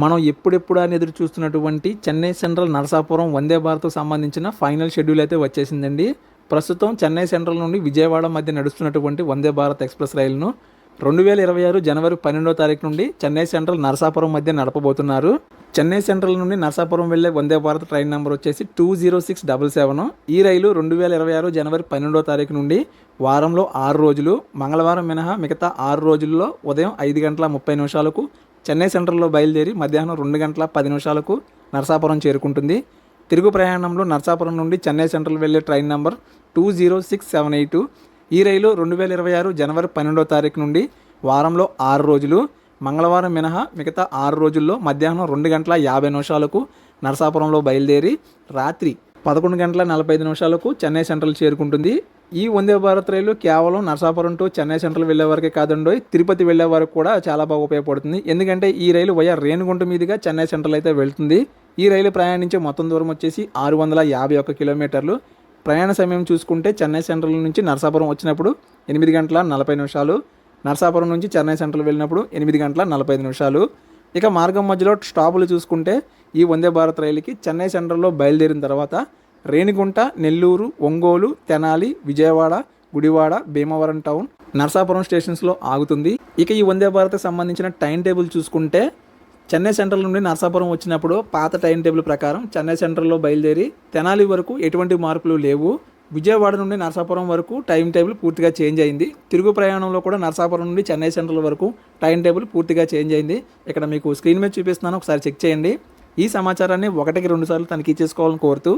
మనం ఎప్పుడెప్పుడు అని ఎదురు చూస్తున్నటువంటి చెన్నై సెంట్రల్ నరసాపురం వందే భారత్ సంబంధించిన ఫైనల్ షెడ్యూల్ అయితే వచ్చేసిందండి. ప్రస్తుతం చెన్నై సెంట్రల్ నుండి విజయవాడ మధ్య నడుస్తున్నటువంటి వందే భారత్ ఎక్స్ప్రెస్ రైలును రెండు వేల ఇరవై ఆరు జనవరి పన్నెండో తారీఖు నుండి చెన్నై సెంట్రల్ నరసాపురం మధ్య నడపబోతున్నారు. చెన్నై సెంట్రల్ నుండి నరసాపురం వెళ్ళే వందే భారత్ ట్రైన్ నెంబర్ వచ్చేసి two zero six double seven. ఈ రైలు రెండు వేల ఇరవై ఆరు జనవరి పన్నెండో తారీఖు నుండి వారంలో ఆరు రోజులు మంగళవారం మినహా మిగతా ఆరు రోజుల్లో ఉదయం ఐదు గంటల ముప్పై నిమిషాలకు చెన్నై సెంట్రల్లో బయలుదేరి మధ్యాహ్నం రెండు గంటల పది నిమిషాలకు నరసాపురం చేరుకుంటుంది. తిరుగు ప్రయాణంలో నరసాపురం నుండి చెన్నై సెంట్రల్ వెళ్ళే train number two zero six seven eight ఈ రైలు రెండు వేల ఇరవై ఆరు జనవరి పన్నెండో తారీఖు నుండి వారంలో ఆరు రోజులు. మంగళవారం మినహా మిగతా ఆరు రోజుల్లో మధ్యాహ్నం రెండు గంటల యాభై నిమిషాలకు నరసాపురంలో బయలుదేరి రాత్రి పదకొండు గంటల నలభై ఐదు నిమిషాలకు చెన్నై సెంట్రల్ చేరుకుంటుంది. ఈ వందే భారత్ రైలు కేవలం నరసాపురం టు చెన్నై సెంట్రల్ వెళ్ళే వరకే కాదండి తిరుపతి వెళ్ళే వరకు కూడా చాలా బాగా ఉపయోగపడుతుంది. ఎందుకంటే ఈ రైలు వయా రేణుగుంట మీదుగా చెన్నై సెంట్రల్ అయితే వెళ్తుంది. ఈ రైలు ప్రయాణించే మొత్తం దూరం వచ్చేసి ఆరు వందల యాభై ఒక్క కిలోమీటర్లు. ప్రయాణ సమయం చూసుకుంటే చెన్నై సెంట్రల్ నుంచి నరసాపురం వచ్చినప్పుడు ఎనిమిది గంటల నలభై నిమిషాలు. నరసాపురం నుంచి చెన్నై సెంట్రల్ వెళ్ళినప్పుడు ఎనిమిది గంటల నలభై ఐదు నిమిషాలు. ఇక మార్గం మధ్యలో స్టాపులు చూసుకుంటే ఈ వందే భారత్ రైలుకి చెన్నై సెంట్రల్లో బయలుదేరిన తర్వాత రేణిగుంట నెల్లూరు ఒంగోలు తెనాలి విజయవాడ గుడివాడ భీమవరం టౌన్ నరసాపురం స్టేషన్స్లో ఆగుతుంది. ఇక ఈ వందే భారత్ సంబంధించిన టైం టేబుల్ చూసుకుంటే చెన్నై సెంట్రల్ నుండి నరసాపురం వచ్చినప్పుడు పాత టైం టేబుల్ ప్రకారం చెన్నై సెంట్రల్లో బయలుదేరి తెనాలి వరకు ఎటువంటి మార్పులు లేవు. విజయవాడ నుండి నరసాపురం వరకు టైం టేబుల్ పూర్తిగా చేంజ్ అయింది. తిరుగు ప్రయాణంలో కూడా నర్సాపురం నుండి చెన్నై సెంట్రల్ వరకు టైం టేబుల్ పూర్తిగా చేంజ్ అయింది. ఇక్కడ మీకు స్క్రీన్ మీద చూపిస్తున్నాను. ఒకసారి చెక్ చేయండి. ఈ సమాచారాన్ని ఒకటికి రెండుసార్లు తనిఖీ చేసుకోవాలని కోరుతూ